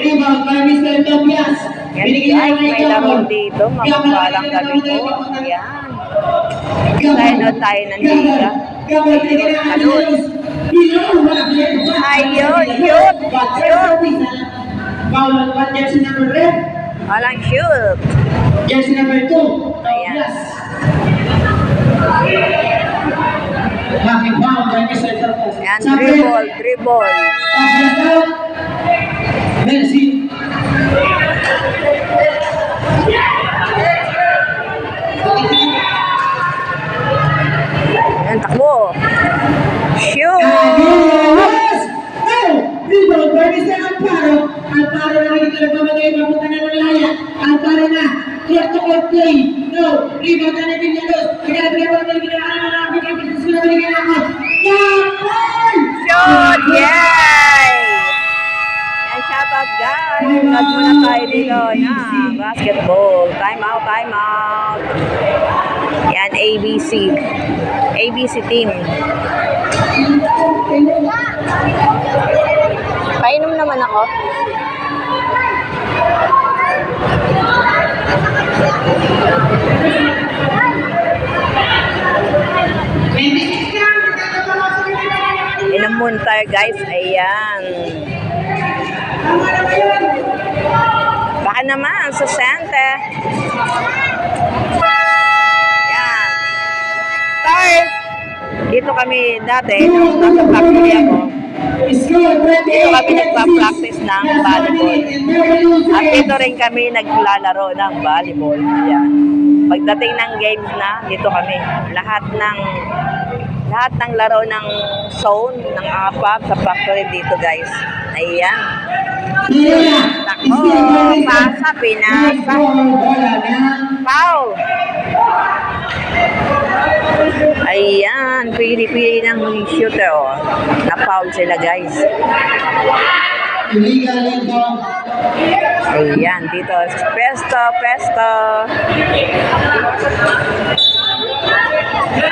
Rebound by Mr. Tobias. Yan Binigyan guys, may laro dito. Gabi kay po. Yan. Tayo na tayo ng liga. Binigyan. Ayun, shoot, shoot. Walang shoot. Jersey number two. Ayan. Tobias. Bakit foul by Mr. Tobias? Yan, Sa red. dribble, dribble. Tobias out. Mercy. Yan, takbo. Shoot! Yes! No! Rebound by Mr. Amparo. Amparo na rin ito nagpapagay. Mapunta na ng laya. Amparo na. Clear to court play. No! Rebound na natin yan. Kaya pinagawa na rin ang mga African business na binigyan ako. Cut muna tayo dito. Yan, basketball. Time out, time out. Yan, ABC. ABC team. Painom naman ako. Inom muna tayo guys. Ayan. Baka naman sa Sante. Yan. Start! Dito kami dati, nung nasa factory ako, dito kami nagpa-practice ng volleyball. At dito rin kami naglalaro ng volleyball. Yan. Pagdating ng games na, dito kami. Lahat ng lahat ng laro ng zone, ng APAP sa factory dito guys. Ayan. Nako, pinasa. Foul! Ayan, pili-pili ng shooter. Oh. Na-foul sila guys. Ayan, dito. Pesto, pesto.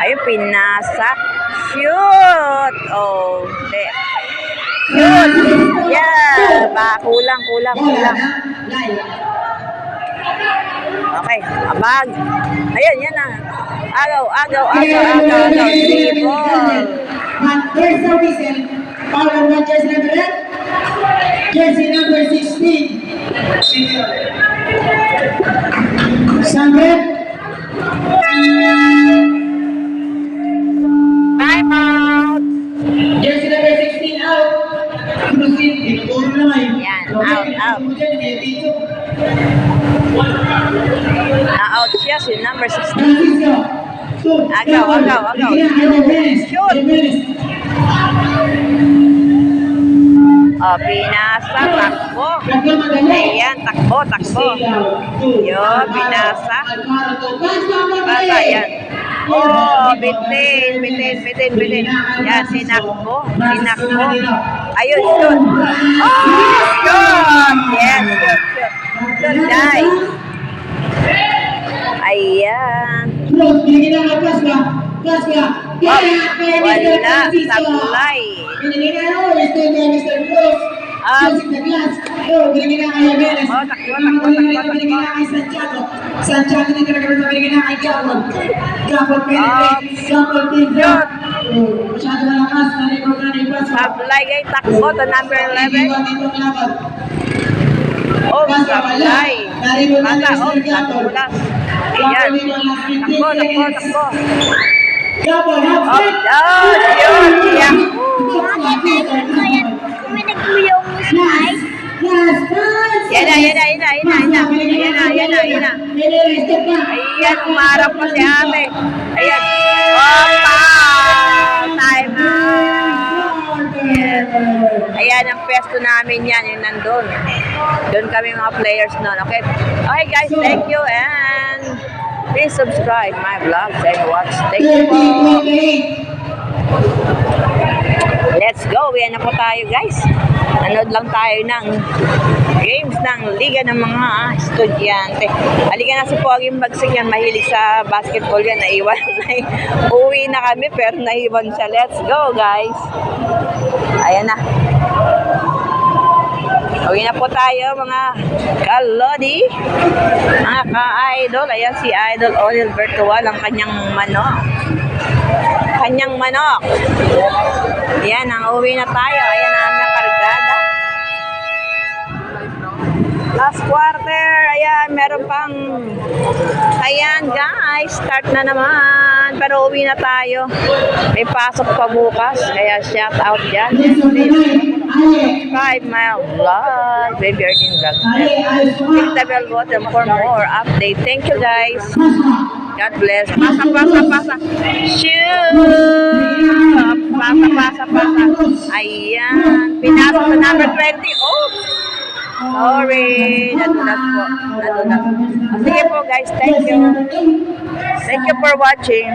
Ayun, pinasa. Shoot! Oh, hindi. Shoot! Yeah! Ba, kulang, kulang, kulang. Okay, abag. Ayan, yan na. Agaw, agaw, agaw, agaw, agaw. Foul on one jersey number red. Jersey number 16. Sandred. Out, out. Na-out siya si number 16. Francisco. Shoot. Agaw, agaw, agaw. Shoot. Oh, pinasa, takbo. Ayan, takbo, takbo. Yun, binasa. Bata, yan. Oh, bitin, bitin, bitin, bitin. Yan, sinakbo, sinakbo. Ayun, shoot. Oh, shoot! Yes, shoot, shoot. Shoot, die. Na ng pass ba? Pass ba? Oh, wala, sablay. Binigyan na ako, Mr. Mr. Ah. Crossing the glass. Oh, na. Oh, takbo, Binigyan na kay Santiago. Santiago dito na kami binigyan na kay Gabon. Gabon penetrate. Gabon. Oh, masyado malakas. Nalipot na ni pass ba? Sablay kay takbo to number 11. Dito laban. Oh, sablay. Mata, oh, natulas. Ayan. Takbo, takbo, takbo. Oh, last pass. Yan yan na, yan na, yan na, yan na. Yan na, yan na, yan na. Ayan, umarap pa si ate. Ayan. Opa! Time out. Yes. Ayan ang pwesto namin yan, yung nandun. Doon kami mga players noon. Okay? Okay guys, thank you and please subscribe my vlogs and watch. Thank you. Let's go. Yan na po tayo guys. Nanood lang tayo ng games ng Liga ng mga Estudyante. Halika na si Pogi Bagsik yan. Mahilig sa basketball yan. Naiwan. Uwi na kami pero naiwan siya. Let's go guys. Ayan na. Uwi na po tayo mga kalodi, mga ka-idol. Ayan si Idol Oliver Virtual, ang kanyang manok. Kanyang manok. Ayan, ang uwi na tayo. Ayan ang aming kargada. Last quarter, ayan, meron pang, ayan guys, start na naman. Pero uwi na tayo. May pasok pa bukas, kaya shout out. Ale. 5 mile vlog, baby Arjun vlog. Ale, Ale, Click the bell button for more update. Thank you guys. God bless. Pasa, pasa, pasa. Shoot! Pasa, pasa, pasa. Ayan. Pinasok sa number 20. Oh! Sorry. Nadulas po. Nadulas. Sige po guys. Thank you. Thank you for watching.